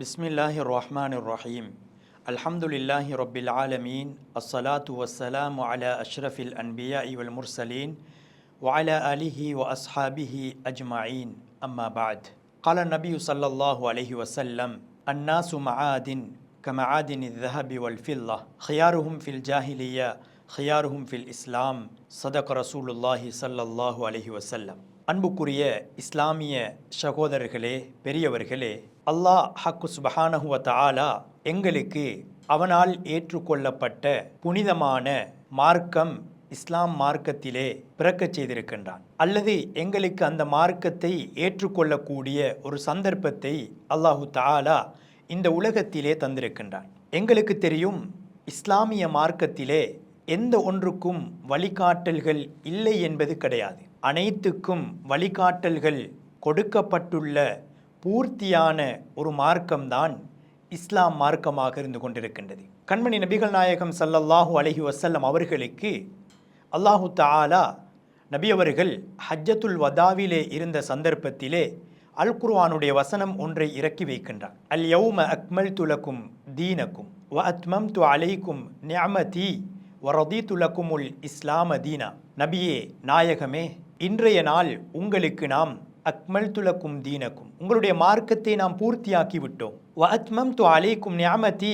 بسم الله الرحمن الرحيم الحمد لله رب العالمين الصلاة والسلام على أشرف الأنبياء والمرسلين وعلى آله وأصحابه أجمعين أما بعد قال النبي صلى الله عليه وسلم الناس معادن كمعادن الذهب والفضة خيارهم في الجاهلية خيارهم في الإسلام صدق رسول الله صلى الله عليه وسلم அன்புக்குரிய இஸ்லாமிய சகோதரர்களே பெரியவர்களே அல்லாஹ் ஹக்கு சுபஹானஹுவ தாலா எங்களுக்கு அவனால் ஏற்றுக்கொள்ளப்பட்ட புனிதமான மார்க்கம் இஸ்லாம் மார்க்கத்திலே பிறக்கச் செய்திருக்கின்றான். அல்லது எங்களுக்கு அந்த மார்க்கத்தை ஏற்றுக்கொள்ளக்கூடிய ஒரு சந்தர்ப்பத்தை அல்லாஹு தாலா இந்த உலகத்திலே தந்திருக்கின்றான். எங்களுக்கு தெரியும் இஸ்லாமிய மார்க்கத்திலே எந்த ஒன்றுக்கும் வழிகாட்டல்கள் இல்லை என்பது கிடையாது. அனைத்துக்கும் வழிகாட்டல்கள் கொடுக்கப்பட்டுள்ள பூர்த்தியான ஒரு மார்க்கம்தான் இஸ்லாம் மார்க்கமாக இருந்து கொண்டிருக்கின்றது. கண்மணி நபிகள் நாயகம் சல்லல்லாஹு அலஹி வசல்லம் அவர்களுக்கு அல்லாஹு தாலா நபி அவர்கள் ஹஜ்ஜத்துல் வதாவிலே இருந்த சந்தர்ப்பத்திலே அல் குர்வானுடைய வசனம் ஒன்றை இறக்கி வைக்கின்றார். அல் யௌம அக்மல் துலக்கும் தீனக்கும் வ அத்மம் து அலைக்கும் நியமதி வரதி துலக்கும் உல் இஸ்லாம தீனா. நபியே நாயகமே இன்றைய நாள் உங்களுக்கு நாம் அக்மல் துலக்கும் தீனக்கும். உங்களுடைய மார்க்கத்தை நாம் பூர்த்தியாக்கி விட்டோம் வ அத்மம் து அலைக்கும் ஞாமதி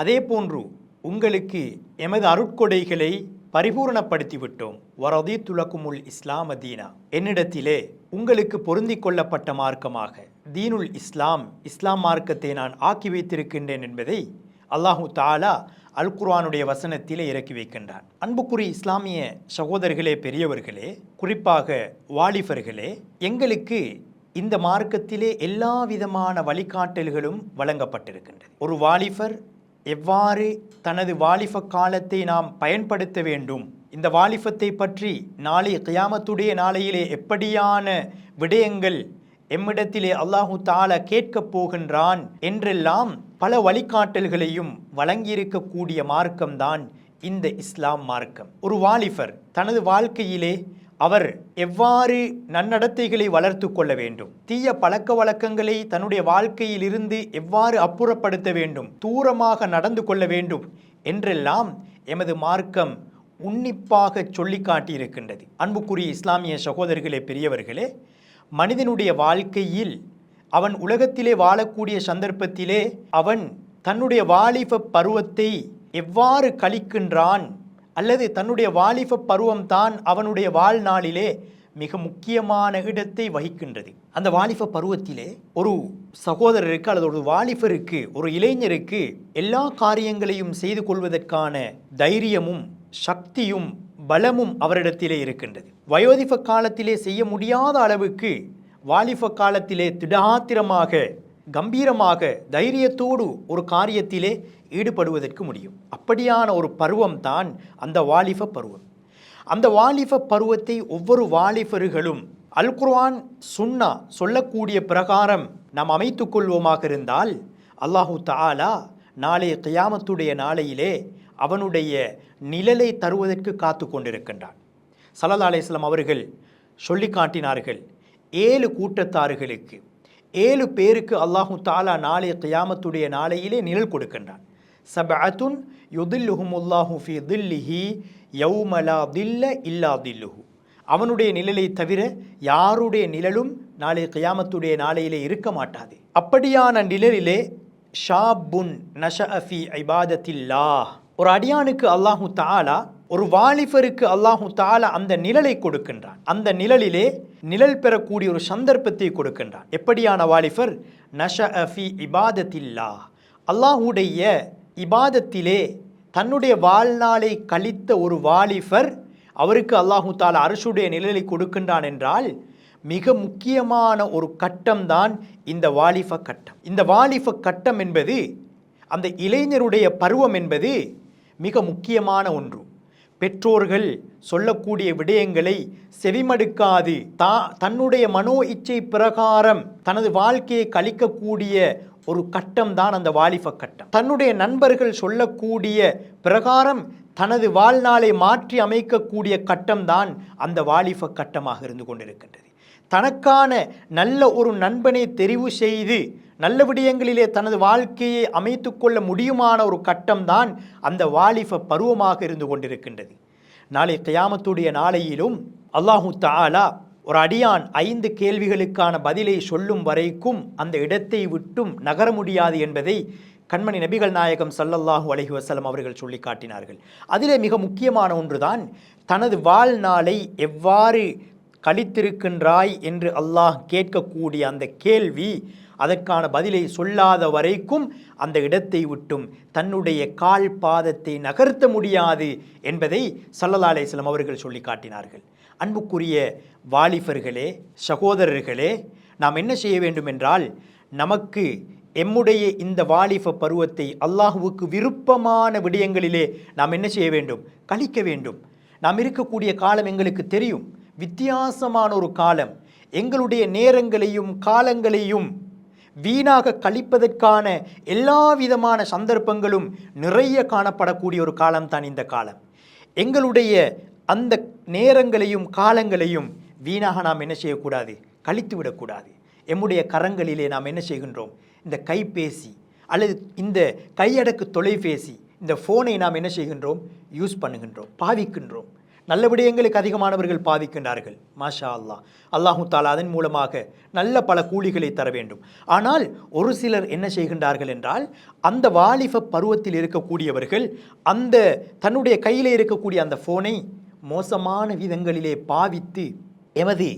அதே போன்று உங்களுக்கு எமது அருட்கொடைகளை பரிபூர்ணப்படுத்தி விட்டோம் வரதி துலக்குமுல் இஸ்லாம தீனா. என்னிடத்திலே உங்களுக்கு பொருந்தி கொள்ளப்பட்ட மார்க்கமாக. தீனுல் இஸ்லாம் இஸ்லாம் மார்க்கத்தை நான் ஆக்கி வைத்திருக்கின்றேன் என்பதை அல்லாஹு தாலா அல் குர்ஆனுடைய வசனத்திலே இறக்கி வைக்கின்றான் அன்புக்குறி இஸ்லாமிய சகோதரர்களே பெரியவர்களே குறிப்பாக வாலிபர்களே எங்களுக்கு இந்த மார்க்கத்திலே எல்லா விதமான வழிகாட்டல்களும் வழங்கப்பட்டிருக்கின்றது ஒரு வாலிபர் எவ்வாறு தனது வாலிப காலத்தை நாம் பயன்படுத்த வேண்டும் இந்த வாலிபத்தை பற்றி நாளை கியாமத்துடைய நாளையிலே எப்படியான விடயங்கள் எம்மிடத்திலே அல்லாஹு தாலா கேட்கப் போகின்றான் என்றெல்லாம் பல வழிகாட்டல்களையும் வழங்கியிருக்கக்கூடிய மார்க்கம்தான் இந்த இஸ்லாம் மார்க்கம். ஒரு வாலிபர் தனது வாழ்க்கையிலே அவர் எவ்வாறு நன்னடத்தைகளை வளர்த்து கொள்ள வேண்டும்? தீய பழக்க வழக்கங்களை தன்னுடைய வாழ்க்கையிலிருந்து எவ்வாறு அப்புறப்படுத்த வேண்டும்? தூரமாக நடந்து கொள்ள வேண்டும் என்றெல்லாம் எமது மார்க்கம் உன்னிப்பாக சொல்லி காட்டியிருக்கின்றது அன்புக்குரிய இஸ்லாமிய சகோதரர்களே பெரியவர்களே மனிதனுடைய வாழ்க்கையில் அவன் உலகத்திலே வாழக்கூடிய சந்தர்ப்பத்திலே அவன் தன்னுடைய வாலிப பருவத்தை எவ்வாறு கழிக்கின்றான் அல்லது தன்னுடைய வாலிப பருவம்தான் அவனுடைய வாழ்நாளிலே மிக முக்கியமான இடத்தை வகிக்கின்றது. அந்த வாலிப பருவத்திலே ஒரு சகோதரருக்கு அல்லது ஒரு வாலிபருக்கு ஒரு இளைஞருக்கு எல்லா காரியங்களையும் செய்து கொள்வதற்கான தைரியமும் சக்தியும் பலமும் அவரிடத்திலே இருக்கின்றது. வயோதிப காலத்திலே செய்ய முடியாத அளவுக்கு வாலிப காலத்திலே திடாத்திரமாக கம்பீரமாக தைரியத்தோடு ஒரு காரியத்திலே ஈடுபடுவதற்கு முடியும். அப்படியான ஒரு பருவம் தான் அந்த வாலிப பருவம். அந்த வாலிப பருவத்தை ஒவ்வொரு வாலிபர்களும் அல் குர்ஆன் சுன்னா சொல்லக்கூடிய பிரகாரம் நாம் அமைத்து கொள்வோமாக இருந்தால் அல்லாஹு தாலா நாளைய கியாமத்துடைய நாளையிலே அவனுடைய நிழலை தருவதற்கு காத்து கொண்டிருக்கின்றான். சல்லா அலிஸ்லாம் அவர்கள் சொல்லி காட்டினார்கள் ஏழு கூட்டத்தார்களுக்கு ஏழு பேருக்கு அல்லாஹு தாலா நாளைய கியாமத்துடைய நாளையிலே நிழல் கொடுக்கின்றான். சபஅத்துன் யுதில்லுஹுமுல்லாஹு ஃபி தில்லிஹி யௌமலா தில்ல இல்லா தில்லுஹு. அவனுடைய நிழலை தவிர யாருடைய நிழலும் நாளை கியாமத்துடைய நாளையிலே இருக்க மாட்டாது. அப்படியான நிழலிலே ஷாபுன் நஷஅஃபி ஐபாதத்தில்லா ஒரு அடியானுக்கு அல்லாஹு தாலா ஒரு வாலிபருக்கு அல்லாஹு தாலா அந்த நிழலை கொடுக்கின்றான். அந்த நிழலிலே நிழல் பெறக்கூடிய ஒரு சந்தர்ப்பத்தை கொடுக்கின்றான். எப்படியான வாலிபர்? நஷஅஃபி இபாதத்தில்லா அல்லாஹுடைய இபாதத்திலே தன்னுடைய வாழ்நாளை கழித்த ஒரு வாலிபர் அவருக்கு அல்லாஹு தாலா அரசுடைய நிழலை கொடுக்கின்றான் என்றால் மிக முக்கியமான ஒரு கட்டம்தான் இந்த வாலிப கட்டம். இந்த வாலிப கட்டம் என்பது அந்த இளைஞருடைய பருவம் என்பது மிக முக்கியமான ஒன்று. பெற்றோர்கள் சொல்லக்கூடிய விடயங்களை செவிமடுக்காது. தா தன்னுடைய மனோ இச்சை பிரகாரம் தனது வாழ்க்கையை கழிக்கக்கூடிய ஒரு கட்டம் தான் அந்த வாலிப கட்டம். தன்னுடைய நண்பர்கள் சொல்லக்கூடிய பிரகாரம் தனது வாழ்நாளை மாற்றி அமைக்கக்கூடிய கட்டம்தான் அந்த வாலிப கட்டமாக இருந்து கொண்டிருக்கின்றது. தனக்கான நல்ல ஒரு நண்பனை தெரிவு செய்து நல்ல விடயங்களிலே தனது வாழ்க்கையை அமைத்து கொள்ள முடியுமான ஒரு கட்டம்தான் அந்த வாலிப பருவமாக இருந்து கொண்டிருக்கின்றது. நாளை கியாமத்துடைய நாளையிலும் அல்லாஹு தாலா ஒரு அடியான் ஐந்து கேள்விகளுக்கான பதிலை சொல்லும் வரைக்கும் அந்த இடத்தை விட்டும் நகர முடியாது என்பதை கண்மணி நபிகள் நாயகம் சல்லல்லாஹு அலஹி வசலம் அவர்கள் சொல்லி காட்டினார்கள் அதிலே மிக முக்கியமான ஒன்றுதான் தனது வாழ்நாளை எவ்வாறு கழித்திருக்கின்றாய் என்று அல்லாஹ் கேட்கக்கூடிய அந்த கேள்வி அதற்கான பதிலை சொல்லாத வரைக்கும் அந்த இடத்தை விட்டும். தன்னுடைய கால் பாதத்தை நகர்த்த முடியாது என்பதை சல்லல்லா அலிஸ்லாம் அவர்கள் சொல்லி காட்டினார்கள். அன்புக்குரிய வாலிபர்களே சகோதரர்களே நாம் என்ன செய்ய வேண்டும் என்றால் நமக்கு எம்முடைய இந்த வாலிப பருவத்தை அல்லாஹுவுக்கு விருப்பமான விடயங்களிலே நாம் என்ன செய்ய வேண்டும்? கழிக்க வேண்டும். நாம் இருக்கக்கூடிய காலம் எங்களுக்கு தெரியும். வித்தியாசமான ஒரு காலம். எங்களுடைய நேரங்களையும் காலங்களையும் வீணாக கழிப்பதற்கான எல்லா விதமான சந்தர்ப்பங்களும் நிறைய காணப்படக்கூடிய ஒரு காலம்தான் இந்த காலம். எங்களுடைய அந்த நேரங்களையும் காலங்களையும் வீணாக நாம் என்ன செய்யக்கூடாது? கழித்து விடக்கூடாது. எம்முடைய கரங்களிலே நாம் என்ன செய்கின்றோம்? இந்த கைபேசி அல்லது இந்த கையடக்கு தொலைபேசி இந்த ஃபோனை நாம் என்ன செய்கின்றோம்? யூஸ் பண்ணுகின்றோம் பாவிக்கின்றோம். நல்ல விடயங்களுக்கு அதிகமானவர்கள் பாவிக்கின்றார்கள். மாஷா அல்லாஹ் அல்லாஹு தாலா அதன் மூலமாக நல்ல பல கூலிகளை தர வேண்டும். ஆனால் ஒரு சிலர் என்ன செய்கின்றார்கள் என்றால் அந்த வாலிப பருவத்தில் இருக்கக்கூடியவர்கள் அந்த தன்னுடைய கையில் இருக்கக்கூடிய அந்த ஃபோனை மோசமான விதங்களிலே பாவித்து எமது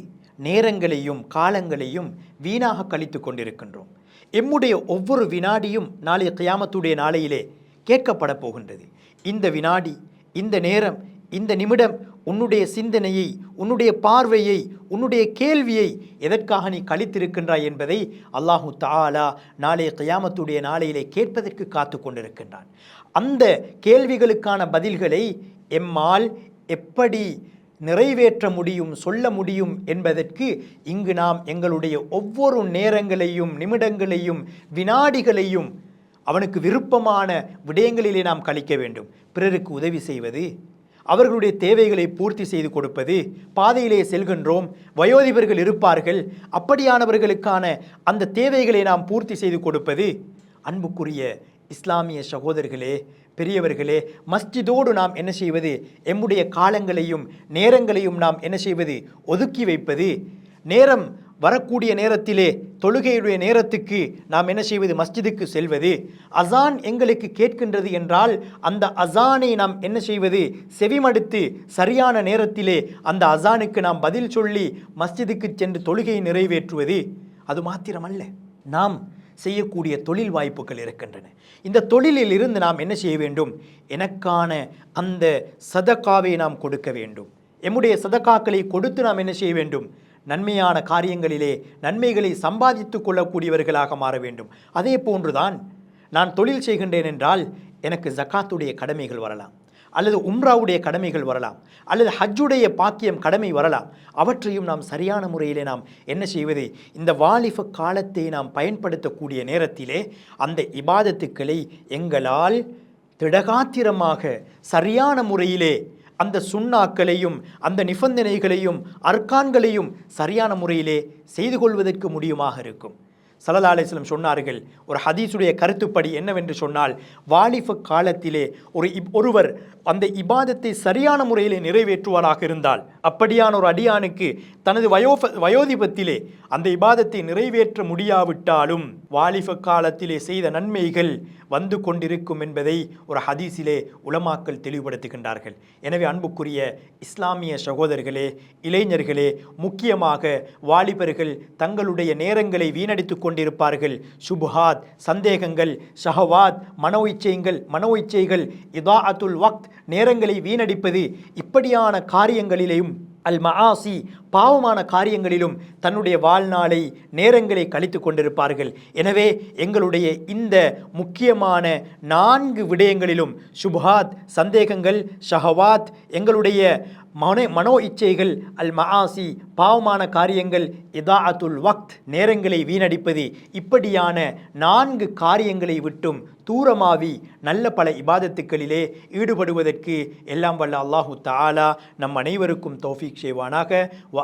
நேரங்களையும் காலங்களையும் வீணாக கழித்து கொண்டிருக்கின்றோம். எம்முடைய ஒவ்வொரு வினாடியும் நாளைய கியாமத்துடைய நாளையிலே கேட்கப்பட போகின்றது. இந்த வினாடி இந்த நேரம் இந்த நிமிடம் உன்னுடைய சிந்தனையை உன்னுடைய பார்வையை உன்னுடைய கேள்வியை எதற்காக நீ கழித்திருக்கின்றாய் என்பதை அல்லாஹு தாலா நாளைய கயாமத்துடைய நாளையிலே கேட்பதற்கு காத்து கொண்டிருக்கின்றான். அந்த கேள்விகளுக்கான பதில்களை எம்மால் எப்படி நிறைவேற்ற முடியும் சொல்ல முடியும் என்பதற்கு இங்கு நாம் எங்களுடைய ஒவ்வொரு நேரங்களையும் நிமிடங்களையும் வினாடிகளையும் அவனுக்கு விருப்பமான விடயங்களிலே நாம் கழிக்க வேண்டும். பிறருக்கு உதவி செய்வது அவர்களுடைய தேவைகளை பூர்த்தி செய்து கொடுப்பது பாதையிலே செல்கின்றோம். வயோதிபர்கள் இருப்பார்கள். அப்படியானவர்களுக்கான அந்த தேவைகளை நாம் பூர்த்தி செய்து கொடுப்பது அன்புக்குரிய இஸ்லாமிய சகோதரர்களே பெரியவர்களே மஸ்ஜிதோடு நாம் என்ன செய்வது? எம்முடைய காலங்களையும் நேரங்களையும் நாம் என்ன செய்வது? ஒதுக்கி வைப்பது. நேரம் வரக்கூடிய நேரத்திலே தொழுகையுடைய நேரத்துக்கு நாம் என்ன செய்வது? மஸ்ஜிதுக்கு செல்வது. அசான் எங்களுக்கு கேட்கின்றது என்றால் அந்த அசானை நாம் என்ன செய்வது? செவிமடுத்து சரியான நேரத்திலே அந்த அசானுக்கு நாம் பதில் சொல்லி மஸ்ஜிதுக்கு சென்று தொழுகையை நிறைவேற்றுவது. அது மாத்திரமல்ல. நாம் செய்யக்கூடிய தொழில் வாய்ப்புகள் இருக்கின்றன. இந்த தொழிலில் இருந்து நாம் என்ன செய்ய வேண்டும்? எனக்கான அந்த சதக்காவை நாம் கொடுக்க வேண்டும். எம்முடைய சதக்காக்களை கொடுத்து நாம் என்ன செய்ய வேண்டும்? நன்மையான காரியங்களிலே நன்மைகளை சம்பாதித்து கொள்ளக்கூடியவர்களாக மாற வேண்டும். அதே போன்றுதான் நான் தொழில் செய்கின்றேன் என்றால் எனக்கு ஜக்காத்துடைய கடமைகள் வரலாம். அல்லது உம்ராவுடைய கடமைகள் வரலாம். அல்லது ஹஜ்ஜுடைய பாக்கியம் கடமை வரலாம். அவற்றையும் நாம் சரியான முறையிலே நாம் என்ன செய்வது? இந்த வாலிப காலத்தை நாம் பயன்படுத்தக்கூடிய நேரத்திலே அந்த இபாதத்துக்களை எங்களால் திடகாத்திரமாக சரியான முறையிலே அந்த சுண்ணாக்களையும் அந்த நிபந்தனைகளையும் அர்க்கான்களையும் சரியான முறையிலே செய்து கொள்வதற்கு முடியுமாக இருக்கும். சல்லா அலிஸ்லம் சொன்னார்கள் ஒரு ஹதீஸுடைய கருத்துப்படி என்னவென்று சொன்னால் வாலிப காலத்திலே ஒரு இப் ஒருவர் அந்த இபாதத்தை சரியான முறையிலே நிறைவேற்றுவாராக இருந்தால் அப்படியான ஒரு அடியானுக்கு தனது வயோ வயோதிபத்திலே அந்த இபாதத்தை நிறைவேற்ற முடியாவிட்டாலும் வாலிப காலத்திலே செய்த நன்மைகள் வந்து கொண்டிருக்கும் என்பதை ஒரு ஹதீஸிலே உலமாக்கள் தெளிவுபடுத்துகின்றார்கள். எனவே அன்புக்குரிய இஸ்லாமிய சகோதரர்களே இளைஞர்களே முக்கியமாக வாலிபர்கள் தங்களுடைய நேரங்களை வீணடித்து கொண்டிருப்பார்கள். சுபுஹாத் சந்தேகங்கள் ஷஹவாத் மனோ இச்சைகள் மனோ இச்சைகள் இதாஅத்துல் வக்த் நேரங்களை வீணடிப்பது இப்படியான காரியங்களிலேயும் அல் மஆசி பாவமான காரியங்களிலும் தன்னுடைய வாழ்நாளை நேரங்களை கழித்து கொண்டிருப்பார்கள். எனவே எங்களுடைய இந்த முக்கியமான நான்கு விடயங்களிலும் சுபஹாத் சந்தேகங்கள் ஷஹவாத் எங்களுடைய மனோ மனோ இச்சைகள் அல் மஆசி பாவமான காரியங்கள் இதாஅத்துல் வக்த் நேரங்களை வீணடிப்பது இப்படியான நான்கு காரியங்களை விட்டும் தூரமாவி நல்ல பல இபாதத்துக்களிலே ஈடுபடுவதற்கு எல்லாம் வல்ல அல்லாஹு தாலா நம் அனைவருக்கும் தௌஃபீக் செய்வானாக. வ